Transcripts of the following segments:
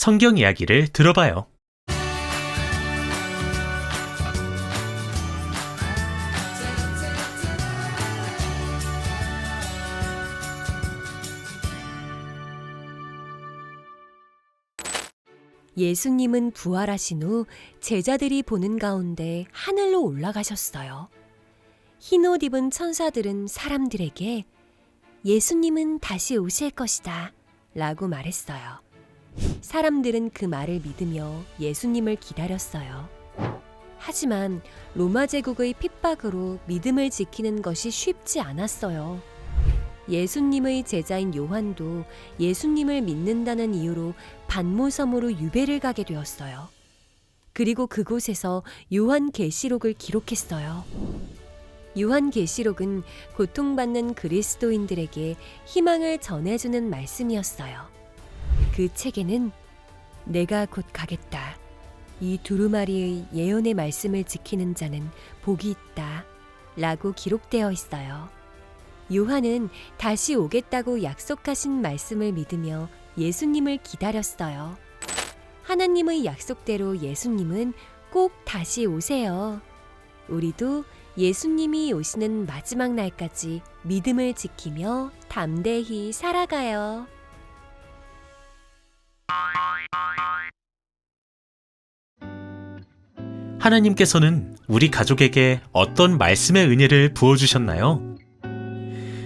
성경 이야기를 들어봐요. 예수님은 부활하신 후 제자들이 보는 가운데 하늘로 올라가셨어요. 흰 옷 입은 천사들은 사람들에게 예수님은 다시 오실 것이다 라고 말했어요. 사람들은 그 말을 믿으며 예수님을 기다렸어요. 하지만 로마 제국의 핍박으로 믿음을 지키는 것이 쉽지 않았어요. 예수님의 제자인 요한도 예수님을 믿는다는 이유로 반모섬으로 유배를 가게 되었어요. 그리고 그곳에서 요한 계시록을 기록했어요. 요한 계시록은 고통받는 그리스도인들에게 희망을 전해주는 말씀이었어요. 그 책에는 내가 곧 가겠다. 이 두루마리의 예언의 말씀을 지키는 자는 복이 있다. 라고 기록되어 있어요. 요한은 다시 오겠다고 약속하신 말씀을 믿으며 예수님을 기다렸어요. 하나님의 약속대로 예수님은 꼭 다시 오세요. 우리도 예수님이 오시는 마지막 날까지 믿음을 지키며 담대히 살아가요. 하나님께서는 우리 가족에게 어떤 말씀의 은혜를 부어주셨나요?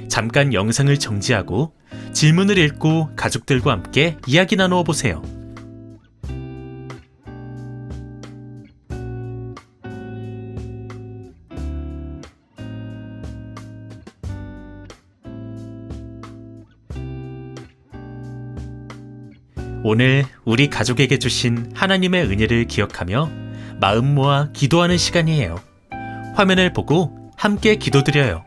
잠깐 영상을 정지하고 질문을 읽고 가족들과 함께 이야기 나누어 보세요. 오늘 우리 가족에게 주신 하나님의 은혜를 기억하며 마음 모아 기도하는 시간이에요. 화면을 보고 함께 기도드려요.